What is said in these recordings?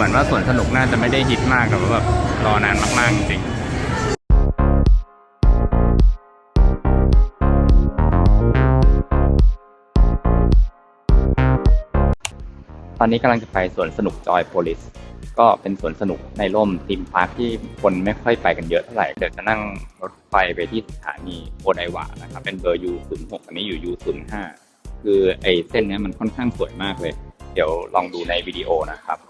เหมือนว่าสวนสนุกน่าจะไม่ได้ฮิตมากแต่ว่าแบบรอนานมากๆจริงตอนนี้กำลังจะไปสวนสนุกจอยโพลิสก็เป็นสวนสนุกในร่มทีมพาร์คที่คนไม่ค่อยไปกันเยอะเท่าไหร่เดี๋ยวจะนั่งรถไฟไปที่สถานีโอไดวะนะครับเป็นเบอร์ U06 อันนี้อยู่ U05 คือไอ้เส้นนี้มันค่อนข้างสวยมากเลย เดี๋ยวลองดูในวิดีโอนะครับ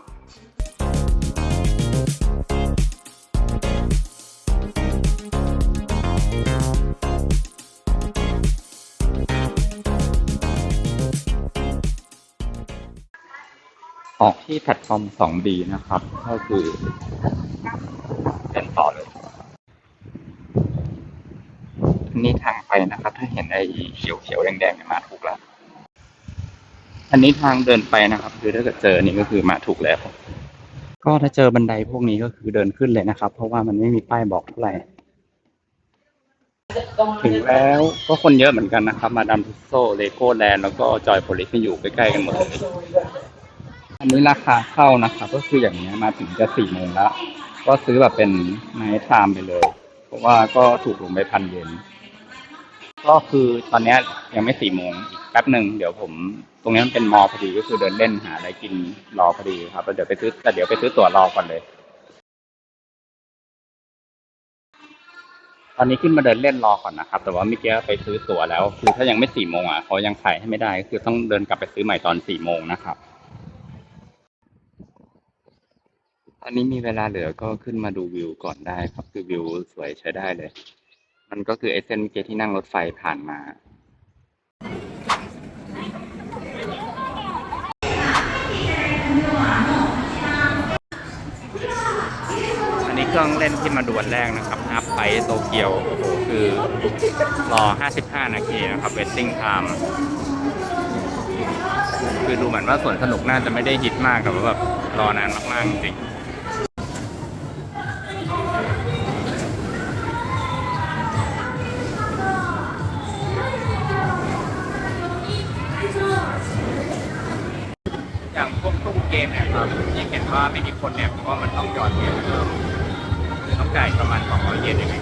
ออกที่แพลตฟอร์ม 2B นะครับ ก็คือเป็นต่อเลยอันนี้ทางไปนะครับ ถ้าเห็นไอ้เขียวๆแดงๆเนี่ยมาถูกแล้ว อันนี้ทางเดินไปนะครับ คือถ้าเกิดเจอนนี้ก็คือมาถูกแล้ว ก็ถ้าเจอบันไดพวกนี้ก็คือเดินขึ้นเลยนะครับ เพราะว่ามันไม่มีป้ายบอกเท่าไหร่ถึงแล้วก็คนเยอะเหมือนกันนะครับ มาดามทุโซเลโก้แลนด์แล้วก็จอยโพลิสอยู่ใกล้ๆกันหมดเลย อันนี้ราคาเข้านะครับ ก็คืออย่างนี้มาถึงจะสี่โมงแล้ว ก็ซื้อแบบเป็นไนท์ไทม์ไปเลย เพราะว่าก็ถูกลงไปพันเยนก็คือตอนนี้ยังไม่สี่โมงอีกแป๊บหนึ่งเดี๋ยวผม ตรงนี้มันเป็นมอพอดีก็คือเดินเล่นหาอะไรกินรอพอดีครับแล้วเดี๋ยวไปซื้อแต่เดี๋ยวไปซื้อตั๋วรอก่อนเลย ตอนนี้ขึ้นมาเดินเล่นรอก่อนนะครับ แต่ว่าเมื่อกี้ไปซื้อตั๋วแล้ว คือถ้ายังไม่สี่โมงอะเขายังขายให้ไม่ได้ก็คือต้องเดินกลับไปซื้อใหม่ตอนสี่โมงนะครับ อั นนี้มีเวลาเหลือก็ขึ้นมาดูวิวก่อนได้ครับ คือวิวสวยใช้ได้เลย มันก็คือไอเส้นเกที่นั่งรถไฟผ่านมาอันนี้เครื่องเล่นที่มาด่วนแรกนะครับอัพไปโตเกียวโอ้โหคือรอ 55 นาทีนะครับเวทติ้งไทม์คือดูเหมือนว่าสวนสนุกน่าจะไม่ได้ฮิตมากแต่ว่าแบบรอนานมากๆจริง อย่างพวกตู้เกมเนี่ยครับที่เห็นว่าไม่มีคนเนี่ยเพราะว่ามันต้องหยอดเงินเพิ่มคือต้องจ่ายประมาณ200เยนยังไง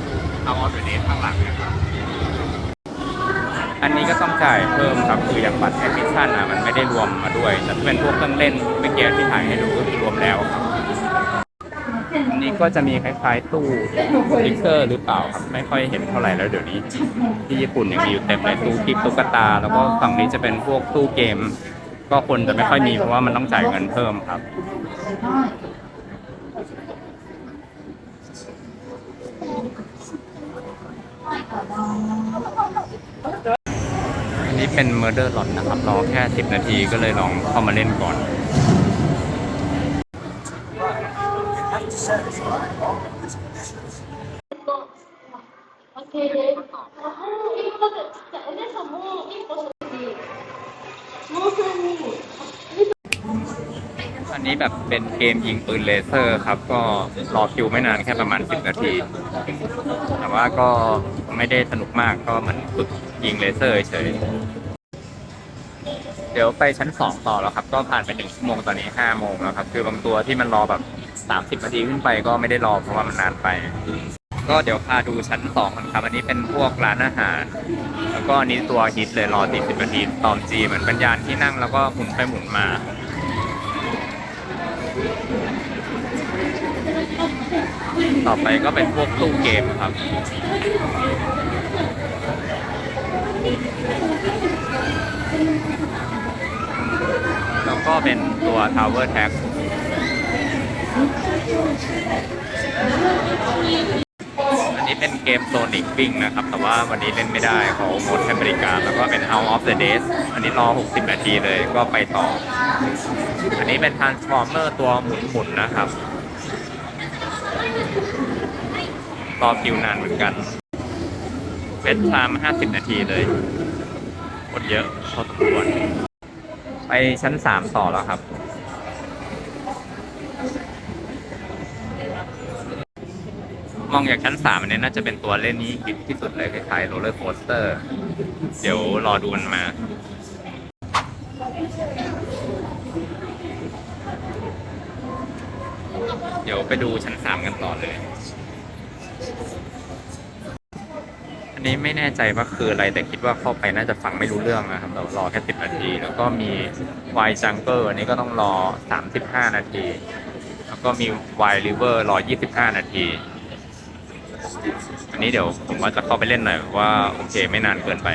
เอาออฟเดทข้างหลังเนะครับอันนี้ก็ต้องจ่ายเพิ่มครับคืออย่างบัตรแอดมิชชั่นอะมันไม่ได้รวมมาด้วย แต่ถ้าเป็นพวกเครื่องเล่นเมื่อกี้ที่ถ่ายให้ดูก็คือรวมแล้วครับอันนี้ก็จะมีคล้ายๆตู้สติ๊กเกอร์หรือเปล่าครับไม่ค่อยเห็นเท่าไหร่แล้วเดี๋ยวนี้ ที่ญี่ปุ่นยังมีอยู่เต็มเลยตู้กิ๊บตุ๊กตา แล้วก็ฝั่งนี้จะเป็นพวกตู้เกม ก็คนจะไม่ค่อยมีเพราะว่ามันต้องจ่ายเงินเพิ่มครับ อันนี้เป็น Murder Lot นะครับรอแค่ 10 นาทีก็เลยลองเข้ามาเล่นก่อน นนี้แบบเป็นเกมยิงปืนเลเซอร์ครับ ก็รอคิวไม่นานแค่ประมาณ 10 นาที แต่ว่าก็ไม่ได้สนุกมากก็เหมือนฝึกยิงเลเซอร์เฉย เดี๋ยวไปชั้น 2 ต่อแล้วครับ ก็ผ่านไป1ชั่วโมงตอนนี้ 5 โมงแล้วครับ คือบางตัวที่มันรอแบบ 30 นาทีขึ้นไปก็ไม่ได้รอเพราะว่ามันนานไป ก็เดี๋ยวพาดูชั้น2กันครับ อันนี้เป็นพวกร้านอาหาร แล้วก็อันนี้ตัวฮิตเลยรอ40นาทีตอมจีเหมือนเป็นยานที่นั่งแล้วก็หมุนไปหมุนมา ต่อไปก็เป็นพวกตู้เกมครับ แล้วก็เป็นตัว Tower Tag อันนี้เป็นเกม Sonic Wing นะครับ แต่ว่าวันนี้เล่นไม่ได้เขาหมดให้บริการ แล้วก็เป็น House of the Days อันนี้รอ 60 นาทีเลยก็ไปต่อ อันนี้เป็น Transformer ตัวหมุนๆนะครับรอคิวนานเหมือนกันเวทไทม์50 นาทีเลยหมดเยอะพอสมควรไปชั้น 3 ต่อแล้วครับมองจากชั้น3อันนี้น่าจะเป็นตัวเล่นนี้ฮิตที่สุดเลยคล้ายๆโรลเลอร์โคสเตอร์ เดี๋ยวรอดูมันมา ดี๋ยวไปดูชั้นสามกันต่อเลย อันนี้ไม่แน่ใจว่าคืออะไรแต่คิดว่าเข้าไปน่าจะฟังไม่รู้เรื่องนะครับเรารอแค่สิบนาที แล้วก็มีวายจังเกอร์อันนี้ก็ต้องรอสามสิบห้านาที แล้วก็มีวายริเวอร์รอยี่สิบห้านาที อันนี้เดี๋ยวผมว่าจะเข้าไปเล่นหน่อยว่าโอเคไม่นานเกินไป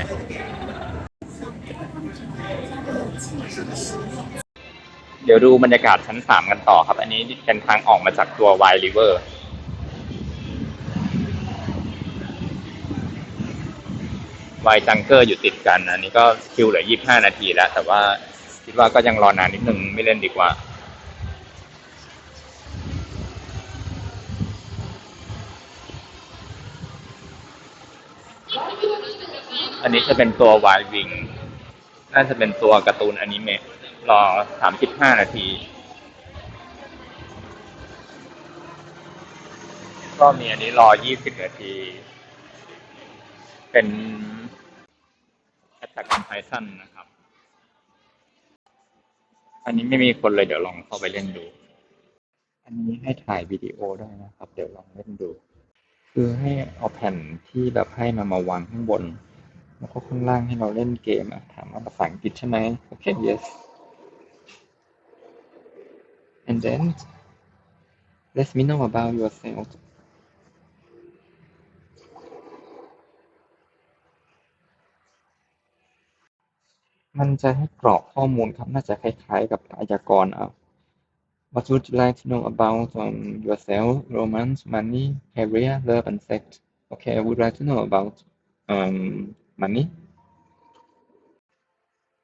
เดี๋ยวดูบรรยากาศชั้นสามกันต่อครับ อันนี้เป็นทางออกมาจากตัว Y River วายจังเกอร์อยู่ติดกัน อันนี้ก็คิวเหลือยี่บห้านาทีแล้ว แต่ว่าคิดว่าก็ยังรอนานนิดนึงไม่เล่นดีกว่า อันนี้จะเป็นตัววายวิง น่าจะเป็นตัวการ์ตูนอนิเมะ รอสามสิบห้านาที ก็มีอันนี้รอยี่สิบนาที เป็นแอตแทกไททันนะครับ อันนี้ไม่มีคนเลยเดี๋ยวลองเข้าไปเล่นดู อันนี้ให้ถ่ายวิดีโอได้นะครับ เดี๋ยวลองเล่นดู คือให้เอาแผ่นที่แบบให้มามาวางข้างบนแล้วก็ข้างล่างให้เราเล่นเกมอะถามว่าภาษาอังกฤษใช่ไหมโอเค yes and then let me know about yourself มันจะให้กรอกข้อมูลครับน่าจะคล้ายๆกับอายากรณ์เอา What would you like to know about um, yourself romance money career love and sex Okay I would like to know about um, money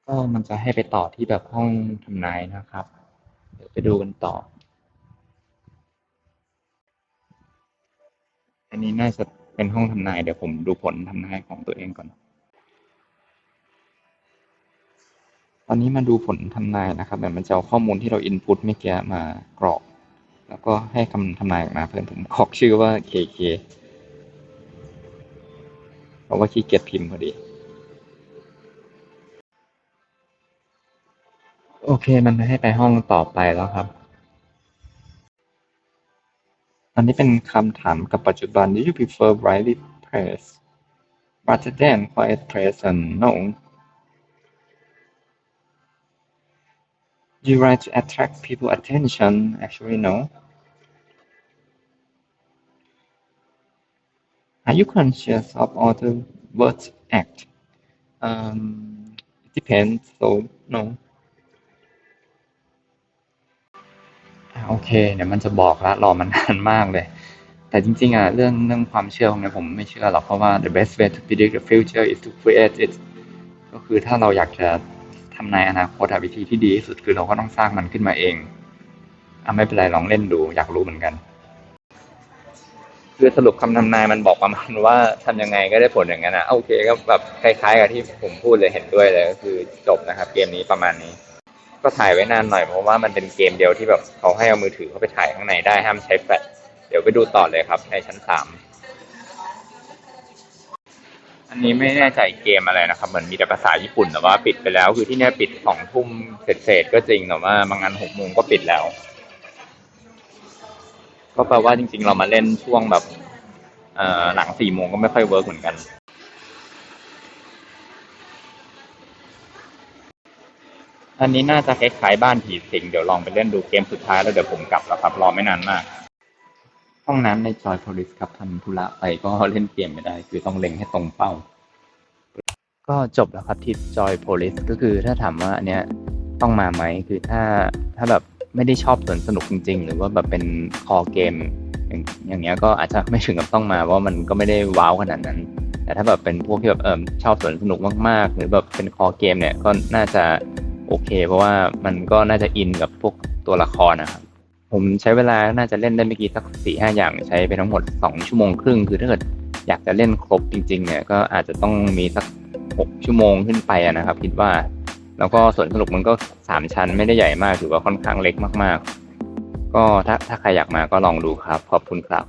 ก็มันจะให้ไปต่อที่แบบห้องทำนายนะครับ ดี๋ยวไปดูกันต่อ อันนี้น่าจะเป็นห้องทำนาย เดี๋ยวผมดูผลทำนายของตัวเองก่อน ตอนนี้มาดูผลทำนายนะครับแบบมันจะเอาข้อมูลที่เราอินพุตเมื่อกี้มากรอก แล้วก็ให้คำทำนายออกมาเพื่อนผมขอกชื่อว่า KK เพราะว่าขี้เกียจพิมพ์พอดี เคมันให้ไปห้องต่อไปแล้วครับ อันนี้เป็นคำถามกับปัจจุบัน Do you prefer brightly press rather than quiet press and no Do you like to attract people attention actually no Are you conscious of all the words act um it depends so no โอเคเดี๋ยวมันจะบอกละรอมันนานมากเลย แต่จริงๆอะเรื่องเรื่องความเชื่อของเนี้ยผมไม่เชื่อหรอกเพราะว่า the best way to predict the future is to create it ก็คือถ้าเราอยากจะทำนายอนาคตวิธีที่ดีที่สุดคือเราก็ต้องสร้างมันขึ้นมาเองอะไม่เป็นไรลองเล่นดูอยากรู้เหมือนกันคือสรุปคำทำนายมันบอกประมาณว่าทำยังไงก็ได้ผลอย่างนั้นนะโอเคก็แบบคล้ายๆกับที่ผมพูดเลยเห็นด้วยเลยก็คือจบนะครับ เกมนี้ประมาณนี้ ก็ถ่ายไว้นานหน่อยเพราะว่ามันเป็นเกมเดียวที่แบบเขาให้เอามือถือเข้าไปถ่ายข้างในได้ห้ามใช้แฟลชเดี๋ยวไปดูต่อเลยครับในชั้นสามอันนี้ไม่แน่ใจเกมอะไรนะครับ เหมือนมีแต่ภาษาญี่ปุ่นแต่ว่าปิดไปแล้ว คือที่เนี่ยปิดสองทุ่มเศษก็จริงแต่ว่าบางงานหกโมงก็ปิดแล้ว ก็แปลว่าจริง ๆ เรามาเล่นช่วงแบบหลังสี่โมงก็ไม่ค่อยเวิร์กเหมือนกัน อันนี้น่าจะคล้ายๆบ้านผีสิงเดี๋ยวลองไปเล่นดูเกมสุดท้ายแล้วเดี๋ยวผมกลับแล้วครับรอไม่นานมาก ห้องน้ำในจอยโพลิสครับทำธุระไปก็เล่นเกมไม่ได้ คือต้องเล็งให้ตรงเป้า ก็จบแล้วครับที่จอยโพลิสก็คือถ้าถามว่าอันเนี้ยต้องมาไหมคือถ้าถ้าแบบไม่ได้ชอบสนสนุกจริง ๆ หรือว่าแบบเป็นคอเกมอย่างเงี้ยก็อาจจะไม่ถึงกับต้องมาเพราะว่ามันก็ไม่ได้ว้าวขนาดนั้น แต่ถ้าแบบเป็นพวกที่แบบเออชอบสนสนุกมากๆ หรือแบบเป็นคอเกมเนี่ยก็น่าจะ โอเค เพราะว่ามันก็น่าจะอินกับพวกตัวละครนะครับผมใช้เวลาน่าจะเล่นได้ไม่กี่สักสี่ห้าอย่างใช้ไปทั้งหมดสองชั่วโมงครึ่ง คือถ้าเกิดอยากจะเล่นครบจริง ๆ เนี่ยก็อาจจะต้องมีสักหกชั่วโมงขึ้นไปนะครับ คิดว่า แล้วก็ส่วนสนุกมันก็สามชั้นไม่ได้ใหญ่มากถือว่าค่อนข้างเล็กมาก ๆ ก็ถ้าถ้าใครอยากมาก็ลองดูครับ ขอบคุณครับ